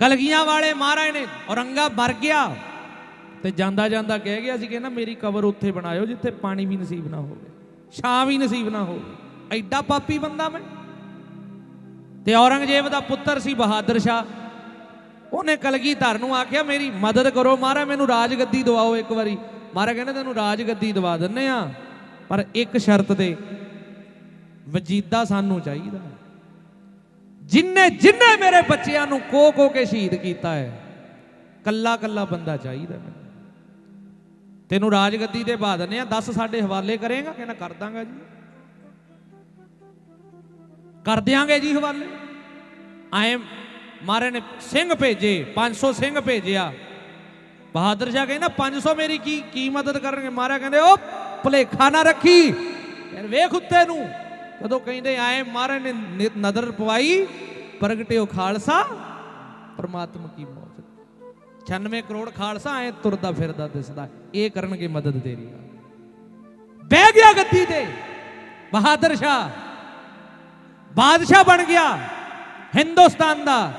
ਕਲਗੀਆਂ ਵਾਲੇ ਮਹਾਰਾਜ ਨੇ ਔਰੰਗਾ ਮਰ ਗਿਆ ਤੇ ਜਾਂਦਾ ਜਾਂਦਾ ਕਹਿ ਗਿਆ ਸੀ ਕਹਿੰਦਾ ਮੇਰੀ ਕਬਰ ਉੱਥੇ ਬਣਾਇਓ ਜਿੱਥੇ ਪਾਣੀ ਵੀ ਨਸੀਬ ਨਾ ਹੋਵੇ, ਛਾਂ ਵੀ ਨਸੀਬ ਨਾ ਹੋਵੇ। ਐਡਾ ਪਾਪੀ ਬੰਦਾ ਮੈਂ। ਤੇ ਔਰੰਗਜ਼ੇਬ ਦਾ ਪੁੱਤਰ ਸੀ ਬਹਾਦਰ ਸ਼ਾਹ। ਉਹਨੇ ਕਲਗੀਧਰ ਨੂੰ ਆਖਿਆ, ਮੇਰੀ ਮਦਦ ਕਰੋ ਮਹਾਰਾਜ, ਮੈਨੂੰ ਰਾਜਗੱਦੀ ਦਵਾਓ ਇੱਕ ਵਾਰੀ। ਮਹਾਰਾਜ ਕਹਿੰਦਾ, ਤੈਨੂੰ ਰਾਜਗੱਦੀ ਦਵਾ ਦਿੰਨੇ ਆ, ਪਰ ਇੱਕ ਸ਼ਰਤ ਤੇ ਵਜੀਦਾ ਸਾਨੂੰ ਚਾਹੀਦਾ। ਜਿੰਨੇ ਜਿੰਨੇ ਮੇਰੇ ਬੱਚਿਆਂ ਨੂੰ ਕੋ ਕੋ ਕੇ ਸ਼ਹੀਦ ਕੀਤਾ ਹੈ, ਕੱਲਾ ਕੱਲਾ ਬੰਦਾ ਚਾਹੀਦਾ ਮੈਨੂੰ। ਤੈਨੂੰ ਰਾਜਗੱਦੀ ਦੇ ਬਾ ਦਿੰਨੇ ਆ 10 ਸਾਡੇ ਹਵਾਲੇ ਕਰੇਗਾ ਕਹਿੰਦਾ ਕਰ ਦਾਂਗਾ ਜੀ। ਕਰ ਦਿਆਂਗੇ ਜੀ ਹਵਾਲੇ। ਆਏ ਮਾਰੇ ਨੇ ਸਿੰਘ ਭੇਜੇ 500 ਸਿੰਘ ਭੇਜਿਆ। ਬਹਾਦਰ ਸ਼ਾਹ ਕਹਿੰਦਾ 500 ਮੇਰੀ ਕੀ ਕੀ ਮਦਦ ਕਰਨਗੇ? ਮਾਰਾ ਕਹਿੰਦੇ ਉਹ ਭਲੇਖਾ ਨਾ ਰੱਖੀ। ਵੇਖ ਉੱਤੇ ਨੂੰ। ਜਦੋਂ ਕਹਿੰਦੇ ਆਏ ਮਹਾਰਾਜ ਨੇ ਨਿ- ਨਦਰ ਪਵਾਈ ਪ੍ਰਗਟਿਓ ਖਾਲਸਾ, ਪਰਮਾਤਮਾ ਕੀ ਮੌਤ 96 ਕਰੋੜ ਖਾਲਸਾ ਐ ਤੁਰਦਾ ਫਿਰਦਾ ਦਿਸਦਾ, ਇਹ ਕਰਨਗੇ ਮਦਦ ਤੇਰੀ ਬਹਿ ਗਿਆ ਗੱਦੀ ਤੇ, ਬਹਾਦਰ ਸ਼ਾਹ। ਬਾਦਸ਼ਾਹ ਬਣ ਗਿਆ, ਹਿੰਦੁਸਤਾਨ ਦਾ।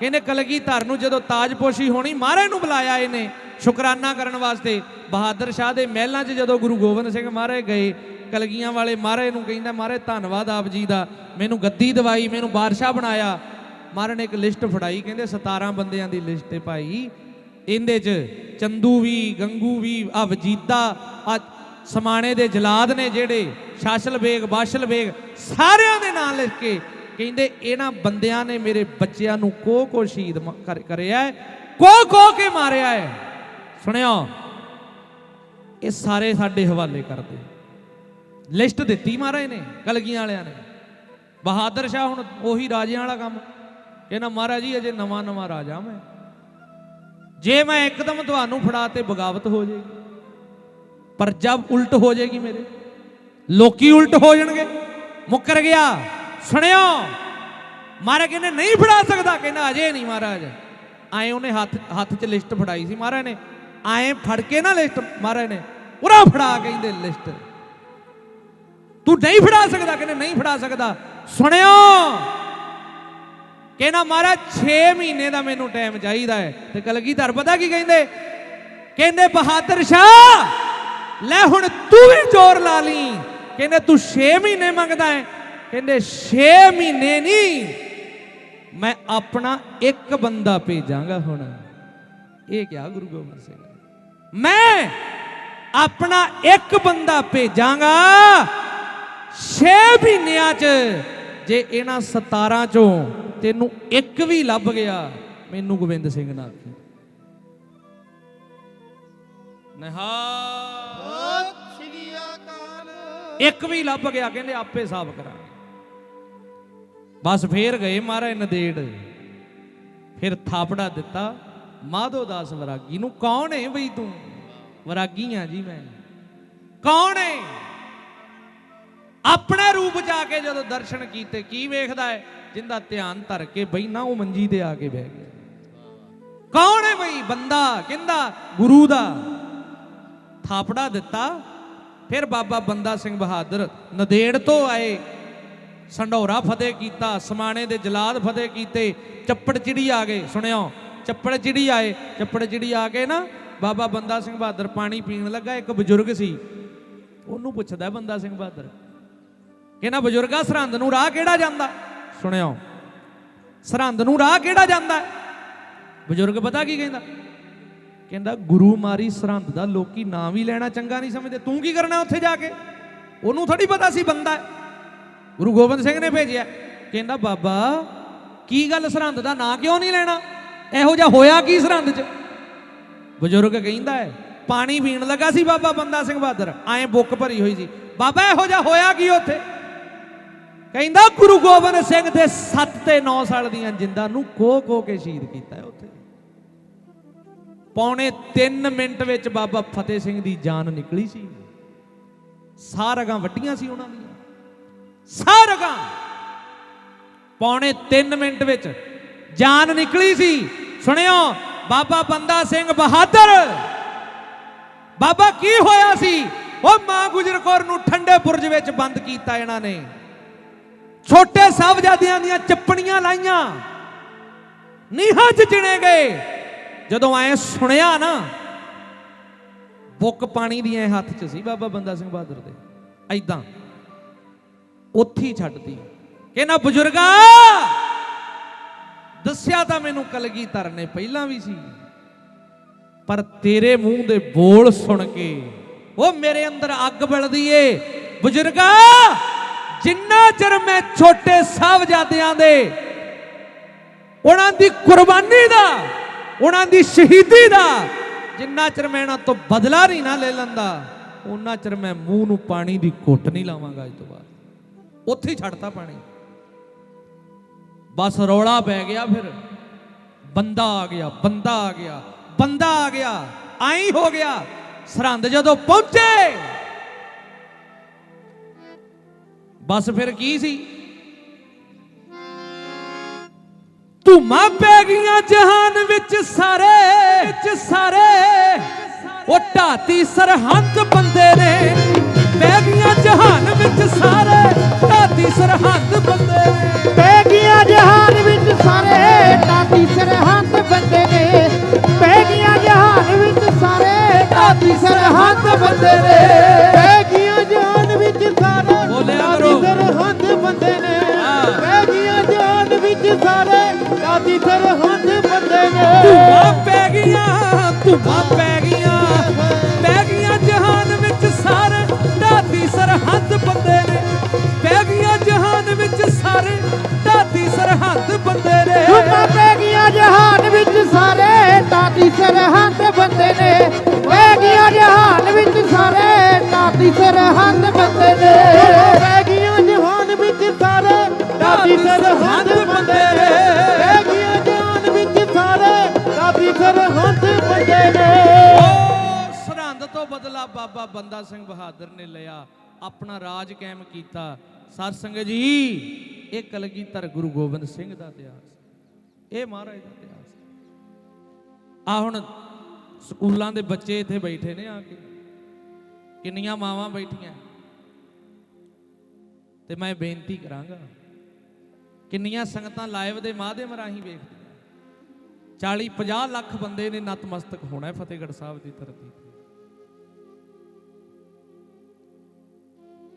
ਕਹਿੰਦੇ ਕਲਗੀਧਰ ਨੂੰ ਜਦੋਂ ਤਾਜਪੋਸ਼ੀ ਹੋਣੀ, ਮਹਾਰਾਜ ਨੂੰ ਬੁਲਾਇਆ ਇਹਨੇ ਸ਼ੁਕਰਾਨਾ ਕਰਨ ਵਾਸਤੇ। ਬਹਾਦਰ ਸ਼ਾਹ ਦੇ ਮਹਿਲਾਂ 'ਚ ਜਦੋਂ ਗੁਰੂ ਗੋਬਿੰਦ ਸਿੰਘ ਮਹਾਰਾਜ ਗਏ ਕਲਗੀਆਂ ਵਾਲੇ ਮਹਾਰਾਜ ਨੂੰ ਕਹਿੰਦਾ ਮਹਾਰਾਜ ਧੰਨਵਾਦ ਆਪ ਜੀ ਦਾ। ਮੈਨੂੰ ਗੱਦੀ ਦਵਾਈ, ਮੈਨੂੰ ਬਾਦਸ਼ਾਹ ਬਣਾਇਆ। ਮਹਾਰਾਜ ਨੇ ਇੱਕ ਲਿਸਟ ਫੜਾਈ, ਕਹਿੰਦੇ 17 ਬੰਦਿਆਂ ਦੀ ਲਿਸਟ ਤੇ ਭਾਈ। ਇਹਦੇ 'ਚ ਚੰਦੂ ਵੀ, ਗੰਗੂ ਵੀ ਆ ਵਜੀਦਾ ਆ ਸਮਾਣੇ ਦੇ ਜਲਾਦ ਨੇ ਜਿਹੜੇ, ਸ਼ਾਸਲ ਬੇਗ, ਬਾਸ਼ਲ ਬੇਗ, ਸਾਰਿਆਂ ਦੇ ਨਾਂ ਲਿਖ ਕੇ ਕਹਿੰਦੇ, ਇਹਨਾਂ ਬੰਦਿਆਂ ਨੇ ਮੇਰੇ ਬੱਚਿਆਂ ਨੂੰ ਕੋ ਕੋ ਸ਼ਹੀਦ ਕਰਿਆ ਹੈ ਕੋ ਕੋ ਕੇ ਮਾਰਿਆ ਹੈ। ਸੁਣਿਓ, ਇਹ ਸਾਰੇ ਸਾਡੇ ਹਵਾਲੇ ਕਰਦੇ। ਲਿਸਟ ਦਿੱਤੀ ਮਹਾਰਾਜ ਨੇ, ਕਲਗੀਆਂ ਵਾਲਿਆਂ ਨੇ। ਬਹਾਦਰ ਸ਼ਾਹ ਹੁਣ ਉਹੀ ਰਾਜਿਆਂ ਵਾਲਾ ਕੰਮ। ਕਹਿੰਦਾ, ਮਹਾਰਾਜ ਜੀ, ਅਜੇ ਨਵਾਂ ਨਵਾਂ ਰਾਜਾ ਮੈਂ। ਜੇ ਮੈਂ ਇੱਕਦਮ ਤੁਹਾਨੂੰ ਫੜਾ ਤੇ ਬਗਾਵਤ ਹੋ ਜਾਏਗੀ ਪਰ ਜਬ ਉਲਟ ਹੋ ਜਾਏਗੀ ਮੇਰੇ। ਲੋਕੀ ਉਲਟ ਹੋ ਜਾਣਗੇ। ਮੁੱਕਰ ਗਿਆ। ਸੁਣਿਓ। ਮਹਾਰਾਜ ਕਹਿੰਦੇ, ਨਹੀਂ ਫੜਾ ਸਕਦਾ। ਕਹਿੰਦਾ, ਅਜੇ ਨਹੀਂ ਮਹਾਰਾਜ। ਆਏ ਉਹਨੇ ਹੱਥ ਹੱਥ 'ਚ ਲਿਸਟ ਫੜਾਈ ਸੀ ਮਹਾਰਾਜ ਨੇ। ਆਏ ਫੜ ਕੇ ਨਾ ਲਿਸਟ ਮਹਾਰਾਜ ਨੇ। ਉਰਾ ਫੜਾ ਕਹਿੰਦੇ ਲਿਸਟ। ਤੂੰ ਨਹੀਂ ਫੜਾ ਸਕਦਾ, ਕਹਿੰਦੇ ਨਹੀਂ ਫੜਾ ਸਕਦਾ। ਸੁਣਿਓ। ਕਹਿੰਦਾ, ਮਹਾਰਾਜ 6 ਮਹੀਨੇ ਦਾ ਮੈਨੂੰ ਟਾਈਮ ਚਾਹੀਦਾ ਹੈ। ਤੇ ਕਲਗੀਧਰ ਪਤਾ ਕੀ ਕਹਿੰਦੇ? ਕਹਿੰਦੇ, ਬਹਾਦਰ ਸ਼ਾਹ, ਲੈ ਹੁਣ ਤੂੰ ਵੀ ਜ਼ੋਰ ਲਾ ਲਈ। ਕਹਿੰਦੇ, ਤੂੰ 6 ਮਹੀਨੇ ਮੰਗਦਾ ਹੈ। ਕਹਿੰਦੇ 6 ਮਹੀਨੇ ਨਹੀਂ, ਮੈਂ ਆਪਣਾ ਇੱਕ ਬੰਦਾ ਭੇਜਾਂਗਾ ਹੁਣ। ਇਹ ਕਿਹਾ ਗੁਰੂ ਗੋਬਿੰਦ ਸਿੰਘ। ਮੈਂ ਆਪਣਾ ਇੱਕ ਬੰਦਾ ਭੇਜਾਂਗਾ 6 ਮਹੀਨਿਆਂ 'ਚ ਜੇ ਇਹਨਾਂ 17 ਚੋਂ ਤੈਨੂੰ ਇੱਕ ਵੀ ਲੱਭ ਗਿਆ, ਮੈਨੂੰ ਗੋਬਿੰਦ ਸਿੰਘ ਨਾ ਨਿਹਾਲ ਸ੍ਰੀ ਅਕਾਲ ਇੱਕ ਵੀ ਲੱਭ ਗਿਆ, ਕਹਿੰਦੇ ਆਪੇ ਸਾਫ਼ ਕਰਾਂਗੇ। ਬਸ ਫੇਰ ਗਏ ਮਹਾਰਾਜ ਨਦੇੜ। ਫਿਰ ਥਾਪੜਾ ਦਿੱਤਾ। ਮਾਧੋ ਦਾਸ ਵਰਾਗੀ ਨੂੰ, ਕੌਣ ਹੈ ਬਈ ਤੂੰ? ਵਰਾਗੀ ਆ ਜੀ ਮੈਂ। ਕੌਣ ਹੈ ਆਪਣੇ ਰੂਪ ਕੇ ਜਦੋਂ ਦਰਸ਼ਨ ਕੀਤੇ, ਕੀ ਵੇਖਦਾ ਹੈ? ਜਿੰਦਾ ਧਿਆਨ ਧਰ ਕੇ ਬਈ ਨਾ ਉਹ ਮੰਜੀ ਤੇ ਆ ਕੇ ਬਹਿ ਗਿਆ। ਕੌਣ ਹੈ ਬਈ? ਬੰਦਾ, ਕਹਿੰਦਾ ਗੁਰੂ ਦਾ। ਥਾਪੜਾ ਦਿੱਤਾ, ਫਿਰ ਬਾਬਾ ਬੰਦਾ ਸਿੰਘ ਬਹਾਦਰ ਨਦੇੜ ਤੋਂ ਆਏ। ਸੰਢੌਰਾ ਫਤਿਹ ਕੀਤਾ, ਸਮਾਣੇ ਦੇ ਜਲਾਦ ਫਤਿਹ ਕੀਤੇ, ਚੱਪੜ ਚਿੜੀ ਆ ਗਏ। ਸੁਣਿਓ, ਚੱਪੜ ਚਿੜੀ ਆਏ, ਚੱਪੜ ਚਿੜੀ ਆ ਕੇ ਨਾ ਬਾਬਾ ਬੰਦਾ ਸਿੰਘ ਬਹਾਦਰ ਪਾਣੀ ਪੀਣ ਲੱਗਾ, ਇੱਕ ਬਜ਼ੁਰਗ ਸੀ। ਉਹਨੂੰ ਪੁੱਛਦਾ ਬੰਦਾ ਸਿੰਘ ਬਹਾਦਰ ਕਹਿੰਦਾ ਬਜ਼ੁਰਗਾਂ ਸਰਹੰਦ ਨੂੰ ਰਾਹ ਕਿਹੜਾ ਜਾਂਦਾ? ਸੁਣਿਓ। ਸਰਹੰਦ ਨੂੰ ਰਾਹ ਕਿਹੜਾ ਜਾਂਦਾ? ਬਜ਼ੁਰਗ ਪਤਾ ਕੀ ਕਹਿੰਦਾ? ਕਹਿੰਦਾ, ਗੁਰੂ ਮਾਰੀ ਸਰਹੰਦ ਦਾ, ਲੋਕੀ ਨਾਂ ਵੀ ਲੈਣਾ ਚੰਗਾ ਨਹੀਂ ਸਮਝਦੇ। ਤੂੰ ਕੀ ਕਰਨਾ ਉੱਥੇ ਜਾ ਕੇ? ਉਹਨੂੰ ਥੋੜੀ ਪਤਾ ਸੀ ਬੰਦਾ ਗੁਰੂ ਗੋਬਿੰਦ ਸਿੰਘ ਨੇ ਭੇਜਿਆ। ਕਹਿੰਦਾ, ਬਾਬਾ, ਕੀ ਗੱਲ ਸਰਹੰਦ ਦਾ ਨਾਂ ਕਿਉਂ ਨਹੀਂ ਲੈਣਾ? ਇਹੋ ਜਿਹਾ ਹੋਇਆ ਕੀ ਸਰਹੰਦ 'ਚ? ਬਜ਼ੁਰਗ ਕਹਿੰਦਾ ਹੈ, ਪਾਣੀ ਪੀਣ ਲੱਗਾ ਸੀ ਬਾਬਾ ਬੰਦਾ ਸਿੰਘ ਬਹਾਦਰ। ਐਂ ਬੁੱਕ ਭਰੀ ਹੋਈ ਸੀ। ਬਾਬਾ, ਇਹੋ ਜਿਹਾ ਹੋਇਆ ਕੀ ਉੱਥੇ? ਕਹਿੰਦਾ ਗੁਰੂ ਗੋਬਿੰਦ ਸਿੰਘ ਦੇ 7 ਤੇ 9 ਸਾਲ ਦੀਆਂ ਜਿੰਦਾਂ ਨੂੰ ਕੋ ਕੋ ਕੇ ਸ਼ਹੀਦ ਕੀਤਾ ਉੱਥੇ। ਪੌਣੇ 3 ਮਿੰਟ ਵਿੱਚ ਬਾਬਾ ਫਤਿਹ ਸਿੰਘ ਦੀ ਜਾਨ ਨਿਕਲੀ ਸੀ। ਸਾਰਗਾਂ ਵੱਟੀਆਂ ਸੀ ਉਹਨਾਂ ਦੀਆਂ। ਸਾਰਗਾਂ! ਪੌਣੇ 3 ਮਿੰਟ ਵਿੱਚ ਜਾਨ ਨਿਕਲੀ ਸੀ। ਸੁਣਿਓ, ਬਾਬਾ ਬੰਦਾ ਸਿੰਘ ਬਹਾਦਰ! ਬਾਬਾ ਕੀ ਹੋਇਆ ਸੀ? ਉਹ ਮਾਂ ਗੁਜਰ ਕੌਰ ਨੂੰ ਠੰਡੇ ਬੁਰਜ ਵਿੱਚ ਬੰਦ ਕੀਤਾ ਇਹਨਾਂ ਨੇ। ਛੋਟੇ ਸਾਹਿਬਜ਼ਾਦਿਆਂ ਦੀਆਂ ਚੱਪਣੀਆਂ ਲਾਈਆਂ। ਨੀਹਾਂ 'ਚ ਚਿਣੇ ਗਏ। ਜਦੋਂ ਐ ਸੁਣਿਆ ਨਾ, ਬੁੱਕ ਪਾਣੀ ਦੀ ਐ ਹੱਥ 'ਚ ਸੀ, ਬਾਬਾ ਬੰਦਾ ਸਿੰਘ ਬਹਾਦਰ ਦੇ। ਐਦਾਂ ਉੱਥੇ ਛੱਡਦੀ ਕਹਿੰਦਾ, ਬਜ਼ੁਰਗਾ, ਦੱਸਿਆ ਤਾਂ ਮੈਨੂੰ ਕਲਗੀਧਰ ਨੇ ਪਹਿਲਾਂ ਵੀ ਸੀ। ਪਰ ਤੇਰੇ ਮੂੰਹ ਦੇ ਬੋਲ ਸੁਣ ਕੇ, ਉਹ ਮੇਰੇ ਅੰਦਰ ਅੱਗ ਬਲਦੀ ਏ। ਬਜ਼ੁਰਗਾ ਜਿੰਨਾ ਚਿਰ ਮੈਂ ਛੋਟੇ ਸਾਹਿਬਜ਼ਾਦਿਆਂ ਦੇ, ਉਹਨਾਂ ਦੀ ਕੁਰਬਾਨੀ ਦਾ, ਉਹਨਾਂ ਦੀ ਸ਼ਹੀਦੀ ਦਾ, ਜਿੰਨਾ ਚਿਰ ਮੈਂ ਇਹਨਾਂ ਤੋਂ ਬਦਲਾ ਨਹੀਂ ਨਾ ਲੈ ਲੈਂਦਾ ਉਹਨਾਂ ਚਿਰ ਮੈਂ ਮੂੰਹ ਨੂੰ ਪਾਣੀ ਦੀ ਘੁੱਟ ਨਹੀਂ ਲਾਵਾਂਗਾ ਅੱਜ ਤੋਂ ਬਾਅਦ। ਉੱਥੇ ਹੀ ਛੱਡਤਾ ਪਾਣੀ। ਬਸ ਰੌਲਾ ਪੈ ਗਿਆ ਫਿਰ। ਬੰਦਾ ਆ ਗਿਆ, ਬੰਦਾ ਆ ਗਿਆ, ਬੰਦਾ ਆ ਗਿਆ। ਆਈ ਹੋ ਗਿਆ। ਸਰਹੰਦ ਜਦੋਂ ਪਹੁੰਚੇ ਬਸ ਫਿਰ ਕੀ ਸੀ? ਧੂਮਾਂ ਪੈ ਗਈਆਂ ਜਹਾਨ ਵਿੱਚ ਸਾਰੇ ਵਿੱਚ ਸਾਰੇ। ਉਹ ਢਾਤੀ ਸਰਹੰਦ ਬੰਦੇ ਨੇ ਪੈ ਗਈਆਂ ਜਹਾਨ ਵਿੱਚ ਸਾਰੇ, ਢਾਤੀ ਸਰਹੰਦ ਬੰਦੇ ਨੇ। ਪੈ ਗਈਆਂ ਜਹਾਨ ਵਿੱਚ ਸਾਰੇ, ਢਾਤੀ ਸਰਹੰਦ ਬੰਦੇ ਨੇ। ਪੈ ਗਈਆਂ ਜਹਾਨ ਵਿੱਚ ਸਾਰੇ, ਢਾਤੀ ਸਰਹੰਦ ਬੰਦੇ ਨੇ। ਧੂਮਾਂ ਪੈ ਗਈਆਂ ਪੈ ਗਈਆਂ ਪੈ ਗਈਆਂ ਜਹਾਨ ਵਿੱਚ ਸਾਰੇ ਢਾਤੀ ਸਰਹੱਦ ਬੰਦੇ ਨੇ। ਪੈ ਗਈਆਂ ਜਹਾਨ ਵਿੱਚ ਸਾਰੇ ਢਾਤੀ ਸਰਹੱਦ ਬੰਦੇ ਨੇ। ਪੈ ਗਿਆ ਜਹਾਨ ਵਿੱਚ ਸਾਰੇ ਦਾਦੀ ਸਰਹੰਦ ਬੰਦੇ ਨੇ। ਪੈ ਜਹਾਨ ਵਿੱਚ ਸਾਰੇ ਦਾਦੀ ਸਰਹੰਦ ਬੰਦੇ ਨੇ। ਪੈ ਗਿਆ ਜਹਾਨ ਵਿੱਚ ਸਾਰੇ ਦਾਦੀ ਸਰਹੰਦ ਬਾਬਾ ਸਿੰਘ ਬਹਾਦਰ ਨੇ ਲਿਆ, ਆਪਣਾ ਰਾਜ ਕਾਇਮ ਕੀਤਾ। ਸਤ ਜੀ, ਇਹ ਕਲਗੀਧਰ ਗੁਰੂ ਗੋਬਿੰਦ ਸਿੰਘ ਦਾ ਇਤਿਹਾਸ। ਇਹ ਮਹਾਰਾਜ ਦਾ ਇਤਿਹਾਸ। ਆ ਹੁਣ ਸਕੂਲਾਂ ਦੇ ਬੱਚੇ ਇੱਥੇ ਬੈਠੇ ਨੇ ਆ ਕੇ। ਕਿੰਨੀਆਂ ਮਾਵਾਂ ਬੈਠੀਆਂ। ਤੇ ਮੈਂ ਬੇਨਤੀ ਕਰਾਂਗਾ, ਕਿੰਨੀਆਂ ਸੰਗਤਾਂ ਲਾਈਵ ਦੇ ਮਾਧਿਅਮ ਰਾਹੀਂ ਵੇਖਦੀਆਂ। 40 50 ਲੱਖ ਬੰਦੇ ਨੇ ਨਤਮਸਤਕ ਹੋਣਾ ਹੈ ਫਤਿਹਗੜ੍ਹ ਸਾਹਿਬ ਦੀ ਧਰਤੀ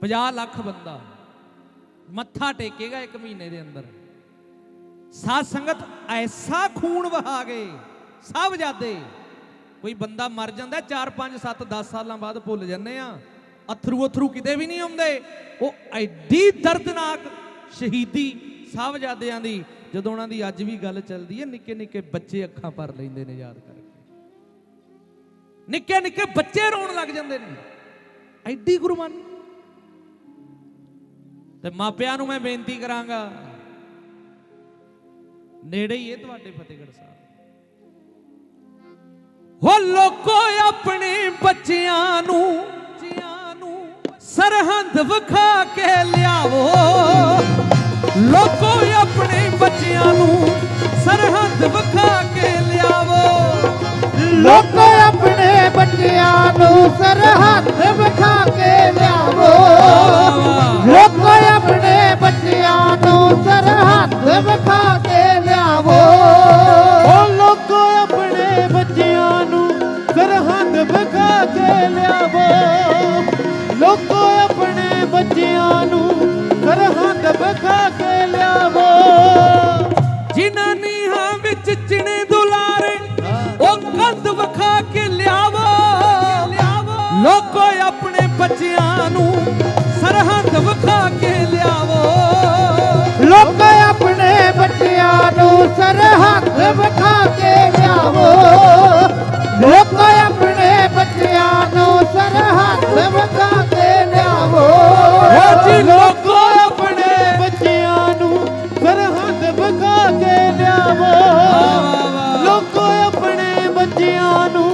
50 ਲੱਖ ਬੰਦਾ ਮੱਥਾ ਟੇਕੇਗਾ ਇੱਕ ਮਹੀਨੇ ਦੇ ਅੰਦਰ। ਸਾਧ ਸੰਗਤ ਐਸਾ ਖੂਨ ਵਹਾ ਗਏ ਸਭ ਜਾਦੇ। ਕੋਈ ਬੰਦਾ ਮਰ ਜਾਂਦਾ 4 5 7 10 ਸਾਲਾਂ ਬਾਅਦ ਭੁੱਲ ਜਾਂਦੇ ਆ। ਅਥਰੂ ਅਥਰੂ ਕਿਤੇ ਵੀ ਨਹੀਂ ਆਉਂਦੇ। ਉਹ ਐਡੀ ਦਰਦਨਾਕ ਸ਼ਹੀਦੀ ਸਾਹਿਬਜ਼ਾਦਿਆਂ ਦੀ, ਜਦੋਂ ਉਹਨਾਂ ਦੀ ਅੱਜ ਵੀ ਗੱਲ ਚੱਲਦੀ ਹੈ, ਨਿੱਕੇ ਨਿੱਕੇ ਬੱਚੇ ਅੱਖਾਂ ਭਰ ਲੈਂਦੇ ਨੇ ਯਾਦ ਕਰਕੇ। ਨਿੱਕੇ ਨਿੱਕੇ ਬੱਚੇ ਰੋਣ ਲੱਗ ਜਾਂਦੇ ਨੇ। ਐਡੀ ਗੁਰਬਾਨੀ ਤੇ ਮਾਪਿਆਂ ਨੂੰ ਮੈਂ ਬੇਨਤੀ ਕਰਾਂਗਾ, ਨੇੜੇ ਹੀ ਹੈ ਤੁਹਾਡੇ ਫਤਿਹਗੜ੍ਹ ਸਾਹਿਬ। ਹੋ ਲੋਕੋ ਆਪਣੇ ਬੱਚਿਆਂ ਨੂੰ ਬੱਚਿਆਂ ਨੂੰ ਸਰਹੰਦ ਵਿਖਾ ਕੇ ਲਿਆਵੋ। ਲੋਕੋ ਆਪਣੇ ਬੱਚਿਆਂ ਨੂੰ ਸਰਹੰਦ ਵਿਖਾ ਕੇ ਲਿਆਵੋ। ਲੋਕ ਆਪਣੇ ਬੱਚਿਆਂ ਨੂੰ ਸਰਹੱਦ ਵਿਖਾ ਕੇ ਲਿਆਵੋ। ਵਿਖਾ ਕੇ ਲਿਆਵੋ। ਲੋਕ ਆਪਣੇ ਬੱਚਿਆਂ ਨੂੰ ਸਰਹੱਦ ਵਿਖਾ ਕੇ ਲਿਆਵੋ। ਓ ਜੀ ਲੋਕੋ ਆਪਣੇ ਬੱਚਿਆਂ ਨੂੰ ਸਰਹੱਦ ਵਿਖਾ ਕੇ ਲਿਆਵੋ। ਲੋਕੋ ਆਪਣੇ ਬੱਚਿਆਂ ਨੂੰ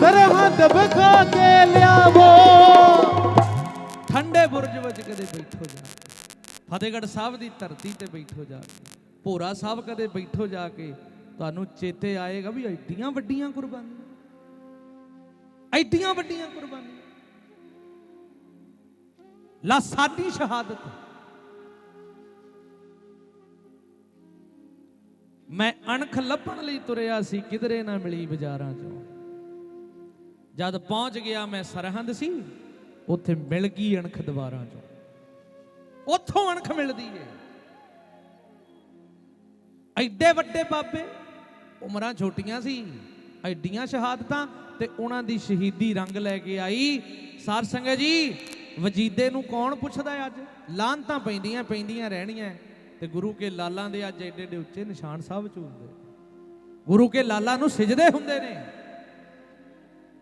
ਸਰਹੱਦ ਵਿਖਾ ਕੇ ਲਿਆਵੋ। ਠੰਡੇ ਬੁਰਜ ਵਿੱਚ ਕਦੇ ਬੈਠੋ ਜਾ ਫਤਿਹਗੜ੍ਹ ਸਾਹਿਬ ਦੀ ਧਰਤੀ ਤੇ ਬੈਠੋ ਜਾ ਕੇ। ਭੋਰਾ ਸਾਹਿਬ ਕਦੇ ਬੈਠੋ ਜਾ ਕੇ। ਤੁਹਾਨੂੰ ਚੇਤੇ ਆਏਗਾ ਵੀ ਐਡੀਆਂ ਵੱਡੀਆਂ ਕੁਰਬਾਨੀਆਂ। ਐਡੀਆਂ ਵੱਡੀਆਂ ਕੁਰਬਾਨੀਆਂ। ਲਾ ਸਾਡੀ ਸ਼ਹਾਦਤ। ਮੈਂ ਅਣਖ ਲੱਭਣ ਲਈ ਤੁਰਿਆ ਸੀ, ਕਿਧਰੇ ਨਾ ਮਿਲੀ ਬਾਜ਼ਾਰਾਂ 'ਚੋਂ। ਜਦ ਪਹੁੰਚ ਗਿਆ ਮੈਂ ਸਰਹੰਦ ਸੀ, ਉੱਥੇ ਮਿਲ ਗਈ ਅਣਖ ਦੁਬਾਰਾਂ 'ਚੋਂ। ਉੱਥੋਂ ਅਣਖ ਮਿਲਦੀ ਏ। ਐਡੇ ਵੱਡੇ ਬਾਬੇ ਉਮਰਾਂ ਛੋਟੀਆਂ ਸੀ, ਐਡੀਆਂ ਸ਼ਹਾਦਤਾਂ ਤੇ ਉਹਨਾਂ ਦੀ ਸ਼ਹੀਦੀ ਰੰਗ ਲੈ ਕੇ ਆਈ। ਸਾਰ ਸੰਗਤ ਜੀ, ਵਜੀਦੇ ਨੂੰ ਕੌਣ ਪੁੱਛਦਾ ਅੱਜ? ਲਾਂਤਾਂ ਪੈਂਦੀਆਂ ਪੈਂਦੀਆਂ ਰਹਿਣੀਆਂ। ਤੇ ਗੁਰੂ ਕੇ ਲਾਲਾਂ ਦੇ ਅੱਜ ਐਡੇ ਏਡੇ ਉੱਚੇ ਨਿਸ਼ਾਨ ਸਾਹਿਬ ਝੂਲਦੇ ਗੁਰੂ ਕੇ ਲਾਲਾਂ ਨੂੰ ਸਿਜਦੇ ਹੁੰਦੇ ਨੇ।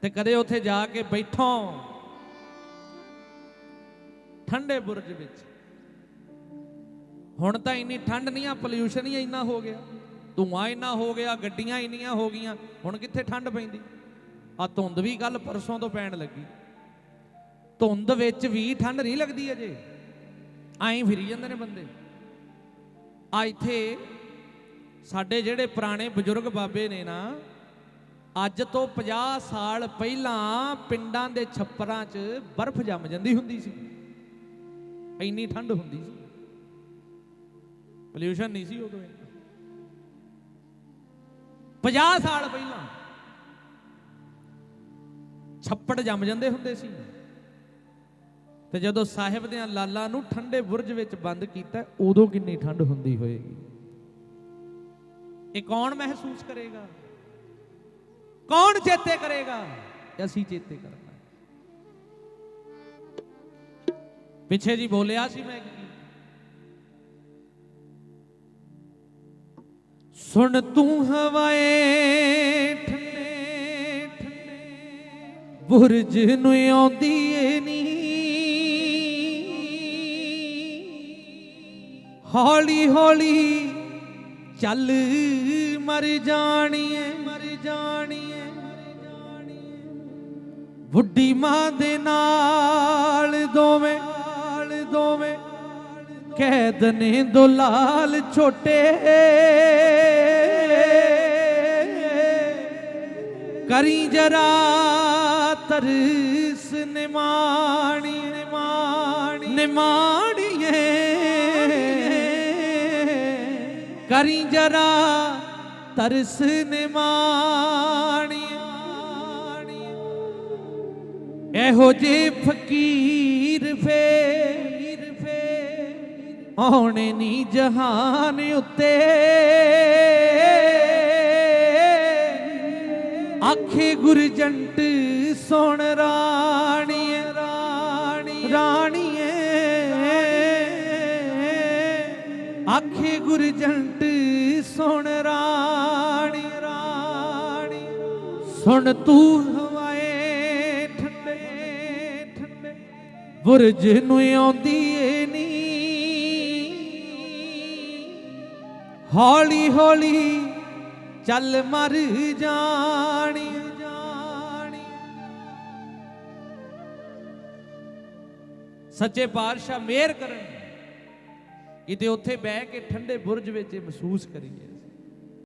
ਤੇ ਕਦੇ ਉੱਥੇ ਜਾ ਕੇ ਬੈਠੋ। ਠੰਡੇ ਬੁਰਜ ਵਿੱਚ। ਹੁਣ ਤਾਂ ਇੰਨੀ ਠੰਡ ਨਹੀਂ ਆ ਪੋਲਿਊਸ਼ਨ ਹੀ ਇੰਨਾ ਹੋ ਗਿਆ। ਧੂਆਂ ਇੰਨਾ ਹੋ ਗਿਆ, ਗੱਡੀਆਂ ਇੰਨੀਆਂ ਹੋ ਗਈਆਂ, ਹੁਣ ਕਿੱਥੇ ਠੰਡ ਪੈਂਦੀ? ਆ ਧੁੰਦ ਵੀ ਕੱਲ ਪਰਸੋਂ ਤੋਂ ਪੈਣ ਲੱਗੀ। ਧੁੰਦ ਵਿੱਚ ਵੀ ਠੰਡ ਨਹੀਂ ਲੱਗਦੀ ਅਜੇ। ਐਂ ਫਿਰੀ ਜਾਂਦੇ ਨੇ ਬੰਦੇ। ਆ ਇੱਥੇ ਸਾਡੇ ਜਿਹੜੇ ਪੁਰਾਣੇ ਬਜ਼ੁਰਗ ਬਾਬੇ ਨੇ ਨਾ, ਅੱਜ ਤੋਂ 50 ਸਾਲ ਪਹਿਲਾਂ ਪਿੰਡਾਂ ਦੇ ਛੱਪਰਾਂ 'ਚ ਬਰਫ਼ ਜੰਮ ਜਾਂਦੀ ਹੁੰਦੀ ਸੀ। ਇੰਨੀ ਠੰਡ ਹੁੰਦੀ ਸੀ। ਪੋਲਿਊਸ਼ਨ ਨਹੀਂ ਸੀ ਉਦੋਂ 50 ਸਾਲ ਪਹਿਲਾਂ ਛੱਪੜ ਜੰਮ ਜਾਂਦੇ ਹੁੰਦੇ ਸੀ। ਤੇ ਜਦੋਂ ਸਾਹਿਬ ਦੇ ਲਾਲਾਂ ਨੂੰ ਠੰਡੇ ਬੁਰਜ ਵਿੱਚ ਬੰਦ ਕੀਤਾ, ਉਦੋਂ ਕਿੰਨੀ ਠੰਡ ਹੁੰਦੀ ਹੋਏਗੀ? ਇਹ ਕੌਣ ਮਹਿਸੂਸ ਕਰੇਗਾ? ਕੌਣ ਚੇਤੇ ਕਰੇਗਾ? ਅਸੀਂ ਚੇਤੇ ਕਰਨਾ ਪਿੱਛੇ ਜੀ ਬੋਲਿਆ ਸੀ ਮੈਂ ਸੁਣ ਤੂੰ ਹਵਾਏ ਠੰਡੇ ਠੰਡੇ। ਬੁਰਜ ਨੂੰ ਆਉਂਦੀ ਏ ਨੀ ਹੌਲੀ ਹੌਲੀ ਚੱਲ, ਮਰ ਜਾਣੀਏ ਮਰ ਜਾਣੀਏ ਬੁੱਢੀ ਮਾਂ ਦੇ ਨਾਲ ਦੋਵੇਂ ਨਾਲ ਦੋਵੇਂ। ਕੈਦ ਨੇ ਦੁਲਾਲ ਛੋਟੇ। ਕਰੀ ਜਰਾ ਤਰਸ ਨਿਮਾਣੀ ਨਿਮਾਣੀ, ਨਿਮਾਣੀਏ। ਕਰੀ ਜਰਾ ਤਰਸ ਨਿਮਾਣੀ ਇਹੋ ਜੇ ਫਕੀਰ ਫੇਰ ਫੇਰ ਆਉਣੇ ਨੀ ਜਹਾਨ ਉੱਤੇ। ਆਖੇ ਗੁਰਜੰਟ ਸੁਣ ਰਾਣੀ ਰਾਣੀ ਰਾਣੀਏ। ਆਖੇ ਗੁਰਜੰਟ ਸੁਣ ਰਾਣੀ ਰਾਣੀ। ਸੁਣ ਤੂੰ ਹਵਾਏ ਠੰਡੇ ਠੰਡੇ। ਬੁਰਜ ਨੂੰ ਆਉਂਦੀ ਏ ਨੀ। ਹੌਲੀ ਹੌਲੀ ਚੱਲ ਮਰ ਜਾਣੀ ਜਾਣੀ। ਸੱਚੇ ਪਾਤਸ਼ਾਹ ਮਿਹਰ ਕਰਨ। ਕਿਤੇ ਉੱਥੇ ਬਹਿ ਕੇ ਠੰਡੇ ਬੁਰਜ ਵਿੱਚ ਇਹ ਮਹਿਸੂਸ ਕਰੀਏ।